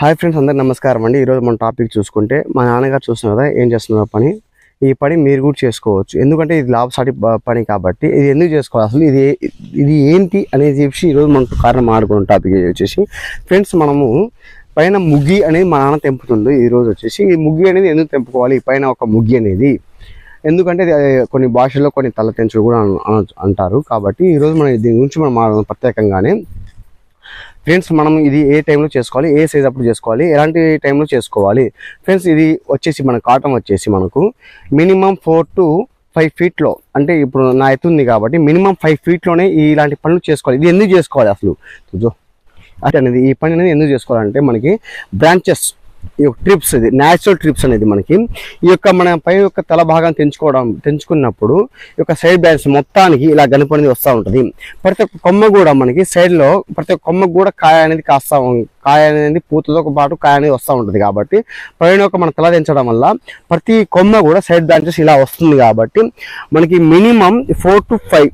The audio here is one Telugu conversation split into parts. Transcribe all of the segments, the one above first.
హాయ్ ఫ్రెండ్స్ అందరికి నమస్కారం అండి. ఈరోజు మన టాపిక్ చూసుకుంటే మా నాన్నగారు చూస్తున్నారు కదా ఏం చేస్తున్నారు పని? ఈ పని మీరు కూడా చేసుకోవచ్చు. ఎందుకంటే ఇది లాభసాటి పని కాబట్టి ఇది ఎందుకు చేసుకోవాలి? అసలు ఇది ఇది ఏంటి అనేది చెప్పి ఈరోజు మనకు కారణం ఆడుకున్న టాపిక్ వచ్చేసి ఫ్రెండ్స్ మనము పైన ముగ్గి అనేది మా నాన్న తెంపుతుంది ఈ రోజు వచ్చేసి ఈ ముగ్గి అనేది ఎందుకు తెంపుకోవాలి? ఈ పైన ఒక ముగ్గి అనేది. ఎందుకంటే ఇది, కొన్ని భాషల్లో కొన్ని తల తెంచులు కూడా అంటారు. కాబట్టి ఈరోజు మనం దీని గురించి మనం ప్రత్యేకంగానే. ఫ్రెండ్స్ మనం ఇది ఏ టైంలో చేసుకోవాలి ఏ సైజ్ అప్పుడు చేసుకోవాలి ఎలాంటి టైంలో చేసుకోవాలి? ఫ్రెండ్స్ ఇది వచ్చేసి మన కాటన్ వచ్చేసి మనకు మినిమం ఫోర్ టు ఫైవ్ ఫీట్లో అంటే ఇప్పుడు నా ఎత్తుంది కాబట్టి మినిమం ఫైవ్ ఫీట్లోనే ఇలాంటి పనులు చేసుకోవాలి. ఇది ఎందుకు చేసుకోవాలి అసలు? చూద్దాం. అంటే అనేది ఈ పని అనేది ఎందుకు చేసుకోవాలంటే మనకి బ్రాంచెస్ ఈ యొక్క ట్రిప్స్ ఇది న్యాచురల్ ట్రిప్స్ అనేది మనకి. ఈ యొక్క మన పై యొక్క తల భాగం తెంచుకోవడం తెంచుకున్నప్పుడు ఈ యొక్క సైడ్ బ్రాంచ్ మొత్తానికి ఇలా గనుపనేది వస్తూ ఉంటుంది. ప్రతి ఒక్క కొమ్మ కూడా మనకి సైడ్లో ప్రతి ఒక్క కొమ్మ కూడా కాయ అనేది కాస్తా కాయ అనేది పూతతో పాటు కాయ అనేది వస్తూ ఉంటుంది కాబట్టి పైన ఒక మన తల తెంచడం వల్ల ప్రతి కొమ్మ కూడా సైడ్ బ్రాంచెస్ ఇలా వస్తుంది కాబట్టి మనకి మినిమం ఫోర్ టు ఫైవ్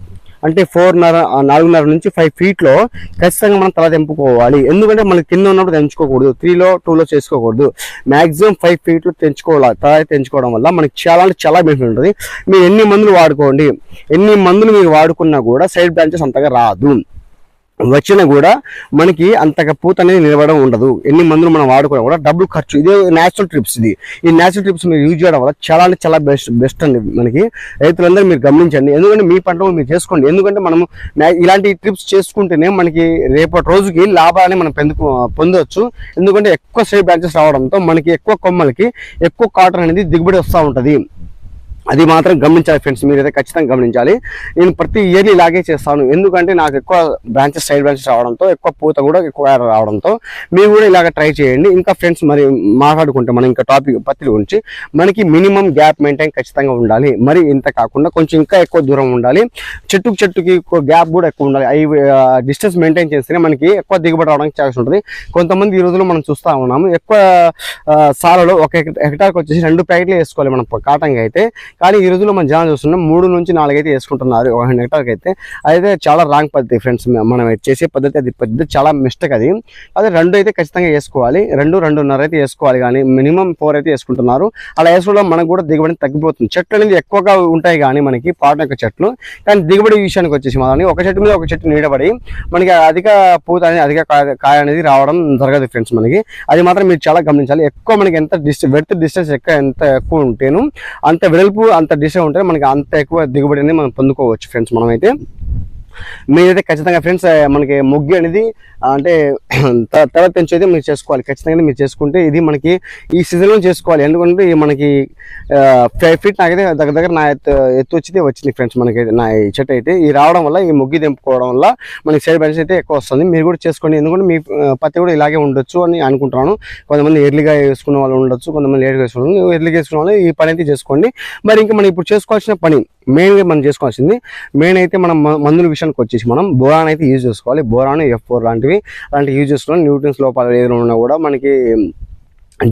అంటే ఫోర్న్నర నాలుగున్నర నుంచి ఫైవ్ ఫీట్లో ఖచ్చితంగా మనం తల తెంపుకోవాలి. ఎందుకంటే మనకి కింద ఉన్నప్పుడు తెంచుకోకూడదు. త్రీలో టూలో చేసుకోకూడదు. మాక్సిమం ఫైవ్ ఫీట్లు తెంచుకోవాలి తల తెంచుకోవడం వల్ల మనకి చాలా అంటే చాలా బెనిఫిట్ ఉంటుంది. మీరు ఎన్ని మందులు వాడుకోండి ఎన్ని మందులు మీరు వాడుకున్నా కూడా సైడ్ బ్రాంచెస్ అంతగా రాదు. వచ్చినా కూడా మనకి అంతగా పూత అనేది నిలబడడం ఉండదు. ఎన్ని మందులు మనం వాడుకున్నా కూడా డబ్బులు ఖర్చు. ఇదే నేచురల్ ట్రిప్స్ ఇది. ఈ నేచురల్ ట్రిప్స్ మీరు యూజ్ చేయడం వల్ల చాలా అంటే చాలా బెస్ట్ బెస్ట్ అండి మనకి. రైతులందరూ మీరు గమనించండి. ఎందుకంటే మీ పంట మీరు చేసుకోండి. ఎందుకంటే మనము ఇలాంటి ట్రిప్స్ చేసుకుంటేనే మనకి రేపటి రోజుకి లాభాన్ని మనం పెందు పొందవచ్చు ఎందుకంటే ఎక్కువ సైడ్ బ్రాంచెస్ రావడంతో మనకి ఎక్కువ కొమ్మలకి ఎక్కువ కాటన్ అనేది దిగుబడి వస్తూ ఉంటుంది. అది మాత్రం గమనించాలి ఫ్రెండ్స్ మీరైతే ఖచ్చితంగా గమనించాలి. నేను ప్రతి ఇయర్లీ ఇలాగే చేస్తాను. ఎందుకంటే నాకు ఎక్కువ బ్రాంచెస్ సైడ్ బ్రాంచెస్ రావడంతో ఎక్కువ పూత కూడా ఎక్కువ రావడంతో మీరు కూడా ఇలాగ ట్రై చేయండి. ఇంకా ఫ్రెండ్స్ మరి మాట్లాడుకుంటే మనం ఇంకా టాపిక్ పత్తి గురించి మనకి మినిమం గ్యాప్ మెయింటైన్ ఖచ్చితంగా ఉండాలి. మరి ఇంత కాకుండా కొంచెం ఇంకా ఎక్కువ దూరం ఉండాలి. చెట్టుకు చెట్టుకి గ్యాప్ కూడా ఎక్కువ ఉండాలి. అవి డిస్టెన్స్ మెయింటైన్ చేస్తేనే మనకి ఎక్కువ దిగుబడి రావడానికి ఛాన్స్ ఉంటుంది. కొంతమంది ఈ రోజుల్లో మనం చూస్తూ ఉన్నాము. ఎక్కువ ఆ, సాలలో ఒక హెక్టార్కి వచ్చేసి రెండు ప్యాకెట్లు వేసుకోవాలి మనం. కాటంగా అయితే కానీ ఈ రోజుల్లో మనం జనాలు చూస్తున్నాం మూడు నుంచి నాలుగు అయితే వేసుకుంటున్నారు ఒక హెక్టార్కి అయితే. అయితే చాలా రాంగ్ పద్ధతి ఫ్రెండ్స్ మనం చేసే పద్ధతి అది పద్ధతి చాలా మిస్టేక్ అది. అదే రెండు అయితే ఖచ్చితంగా వేసుకోవాలి. రెండు రెండున్నర అయితే వేసుకోవాలి కానీ మినిమం ఫోర్ అయితే వేసుకుంటున్నారు. అలా వేసుకోవడం మనకు కూడా దిగుబడి తగ్గిపోతుంది. చెట్లు అనేది ఎక్కువగా ఉంటాయి కానీ మనకి పాట యొక్క చెట్లు. కానీ దిగుబడి విషయానికి వచ్చేసి మాత్రం ఒక చెట్టు మీద ఒక చెట్టు నీడబడి మనకి అధిక పూత అనేది అధిక కాయ కాయ అనేది రావడం జరగదు ఫ్రెండ్స్ మనకి. అది మాత్రం మీరు చాలా గమనించాలి. ఎక్కువ మనకి ఎంత డిస్టెన్స్ వెడత డిస్టెన్స్ ఎక్కువ ఎంత ఎక్కువ ఉంటేను అంత వెడల్పు అంత డిస్టెన్స్ ఉంటే మనకి అంత ఎక్కువ దిగుబడి అనేది మనం పొందుకోవచ్చు ఫ్రెండ్స్ మనమైతే. మీరైతే ఖచ్చితంగా ఫ్రెండ్స్ మనకి మొగ్గు అనేది అంటే తర్వాత తల పెంచేది మీరు చేసుకోవాలి. ఖచ్చితంగా మీరు చేసుకుంటే ఇది మనకి ఈ సీజన్లో చేసుకోవాలి. ఎందుకంటే ఇది మనకి ఫైవ్ ఫీట్ నాకైతే దగ్గర దగ్గర నా ఎత్తు ఎత్తు వచ్చింది వచ్చింది ఫ్రెండ్స్ మనకి నా ఈ చెట్టు అయితే. ఈ రావడం వల్ల ఈ ముగ్గు తెంపుకోవడం వల్ల మనకి సైడ్ బ్యాలెన్స్ అయితే ఎక్కువ వస్తుంది. మీరు కూడా చేసుకోండి. ఎందుకంటే మీ పత్తి కూడా ఇలాగే ఉండొచ్చు అని అనుకుంటున్నాను. కొంతమంది ఎర్లీగా వేసుకున్న వాళ్ళు ఉండొచ్చు కొంతమంది లేట్గా వేసుకున్న ఎర్లీగా వేసుకున్న వాళ్ళు ఈ పని అయితే చేసుకోండి. మరి ఇంకా మనం ఇప్పుడు చేసుకోవాల్సిన పని మెయిన్గా మనం చేసుకోవాల్సింది మెయిన్ అయితే మనం మ- మందుల విషయానికి వచ్చేసి మనం బోరాన్ అయితే యూజ్ చేసుకోవాలి. బోరాన్ ఎఫ్ ఫోర్ లాంటివి అలాంటివి యూజ్ చేసుకోవాలి. న్యూట్రిన్స్ లోపాలు ఏదైనా ఉన్నా కూడా మనకి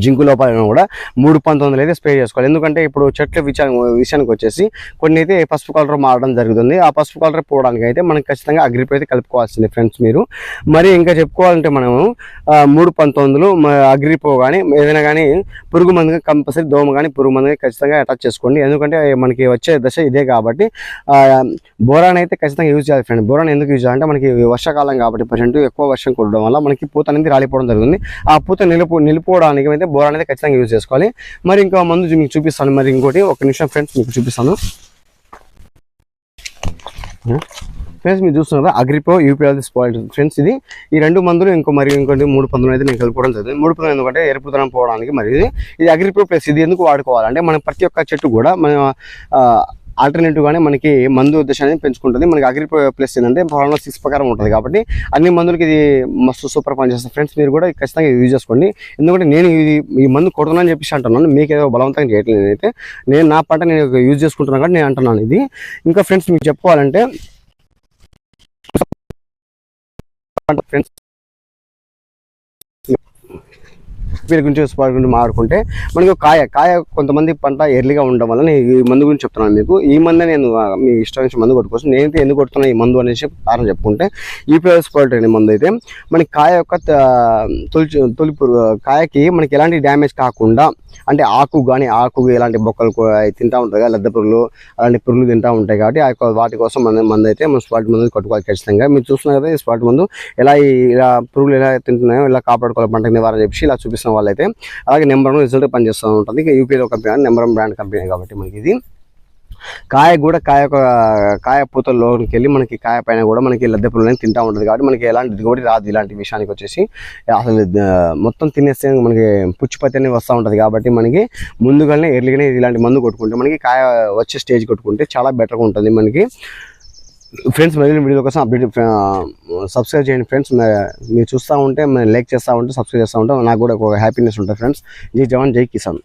జింకు లోపాలను కూడా మూడు పంతొమ్మిది అయితే స్ప్రే చేసుకోవాలి. ఎందుకంటే ఇప్పుడు చెట్ల విషయానికి విషయానికి వచ్చేసి కొన్ని అయితే పసుపు కలర్ మారడం జరుగుతుంది. ఆ పసుపు కలర్ పోవడానికి అయితే మనకి ఖచ్చితంగా అగ్రిప్ అయితే కలుపుకోవాల్సింది ఫ్రెండ్స్ మీరు. మరి ఇంకా చెప్పుకోవాలంటే మనము మూడు పంతొమ్మిదిలు అగ్రిపో కానీ ఏదైనా కానీ పురుగు మందుగా కంపల్సరీ దోమ కానీ పురుగు మందు ఖచ్చితంగా అటాచ్ చేసుకోండి. ఎందుకంటే మనకి వచ్చే దశ ఇదే కాబట్టి బోరాన్ అయితే ఖచ్చితంగా యూజ్ చేయాలి ఫ్రెండ్. బోరాన్ ఎందుకు యూజ్ చేయాలంటే మనకి వర్షాకాలం కాబట్టి ప్రజెంట్ ఎక్కువ వర్షం కురడం వల్ల మనకి పూత అనేది రాలిపోవడం జరుగుతుంది. ఆ పూత నిలుపు నిలిపోవడానికి అయితే బోరాన్ అయితే ఖచ్చితంగా యూజ్ చేసుకోవాలి. మరి ఇంకా మందు మీకు చూపిస్తాను. మరి ఇంకోటి ఒక నిమిషం ఫ్రెండ్స్ మీకు చూపిస్తాను. ఫ్రెండ్స్ మీరు చూస్తున్నారు అగ్రిపో యూపీఎల్ స్పాయిల్ ఫ్రెండ్స్ ఇది ఈ రెండు మందులు ఇంకో మరి ఇంకోటి మూడు పందులు అయితే నేను కలుపుకోవడం జరిగింది. మూడు పందులు ఎందుకంటే ఎరుపుతనం పోవడానికి మరి ఇది. ఇది అగ్రిపో ప్లస్ ఇది ఎందుకు వాడుకోవాలంటే మనం ప్రతి ఒక్క చెట్టు కూడా మన ఆల్టర్నేటివ్గానే మనకి మందు ఉద్దేశాన్ని పెంచుకుంటుంది. మనకి అగ్రి ప్లస్ ఏంటంటే ఫార్ములా సిక్స్ ప్రకారం ఉంటుంది కాబట్టి అన్ని మందులకి ఇది మస్తు సూపర్ పనిచేస్తుంది ఫ్రెండ్స్ మీరు కూడా ఖచ్చితంగా యూజ్ చేసుకోండి. ఎందుకంటే నేను ఇది ఈ మందు కొడుతున్నాను చెప్పేసి అంటున్నాను. మీకు ఏదో బలవంతంగా చేయట్లేదు నేనైతే. నేను నా పంట నేను యూజ్ చేసుకుంటున్నాను కాబట్టి నేను అంటున్నాను ఇది. ఇంకా ఫ్రెండ్స్ మీకు చెప్పుకోవాలంటే ఫ్రెండ్స్ యూపీఎల్ గురించి గురించి మనకి కాయ కాయ కొంతమంది పంట ఎర్లీగా ఉండడం వల్ల నేను ఈ మందు గురించి చెప్తున్నాను మీకు. ఈ మందు నేను మీ ఇష్టం నుంచి మందు కొట్టుకోవచ్చు. నేనైతే ఎందుకు కొడుతున్నా ఈ మందు అనేసి కారణం చెప్పుకుంటే యూపీఎల్ స్పాట్ అనే మందు అయితే మనకి కాయ యొక్క తొలిచి తొలి తొలి పురుగు కాయకి మనకి ఎలాంటి డ్యామేజ్ కాకుండా అంటే ఆకు కానీ ఆకు ఎలాంటి బొక్కలు తింటా ఉంటాయి కదా లద్దె పురుగులు అలాంటి పురుగులు తింటా ఉంటాయి కాబట్టి ఆ యొక్క వాటి కోసం మన మందు అయితే మనం స్పాట్ మందు కొట్టుకోవాలి ఖచ్చితంగా. మీరు చూస్తున్నారు కదా ఈ స్పాట్ మందు ఎలా ఇలా పురుగులు ఎలా తింటున్నాయో ఇలా కాపాడుకోవాలి పంట నివారణ చెప్పి ఇలా చూపిస్తున్న వాళ్ళైతే అలాగే నెంబర్ వన్ రిజల్ట్ పనిచేస్తూ ఉంటుంది. ఇక యూపీలో company number one brand company కాబట్టి మనకి ఇది. కాయ కూడా కాయ యొక్క కాయ పూతల్లోకి వెళ్ళి మనకి కాయ పైన కూడా మనకి లద్దె పుల్లని తింటూ తింటా ఉంటుంది కాబట్టి మనకి ఎలాంటి దిగుబడి రాదు ఇలాంటి విషయానికి వచ్చేసి. అసలు మొత్తం తినేస్తే మనకి పుచ్చిపత్తి అనేది వస్తూ ఉంటుంది కాబట్టి మనకి ముందుగానే ఎర్లీగానే ఇలాంటి మందు కొట్టుకుంటే మనకి కాయ వచ్చే స్టేజ్ కొట్టుకుంటే చాలా బెటర్గా ఉంటుంది మనకి. ఫ్రెండ్స్ మళ్ళీ వీడియో కోసం అప్డేట్ సబ్స్క్రైబ్ చేయండి ఫ్రెండ్స్. మీరు చూస్తూ ఉంటే మేము లైక్ చేస్తూ ఉంటే సబ్స్క్రైబ్ చేస్తూ ఉంటే నాకు కూడా ఒక హ్యాపీనెస్ ఉంటుంది ఫ్రెండ్స్. జై జవాన్ జై కిసాన్.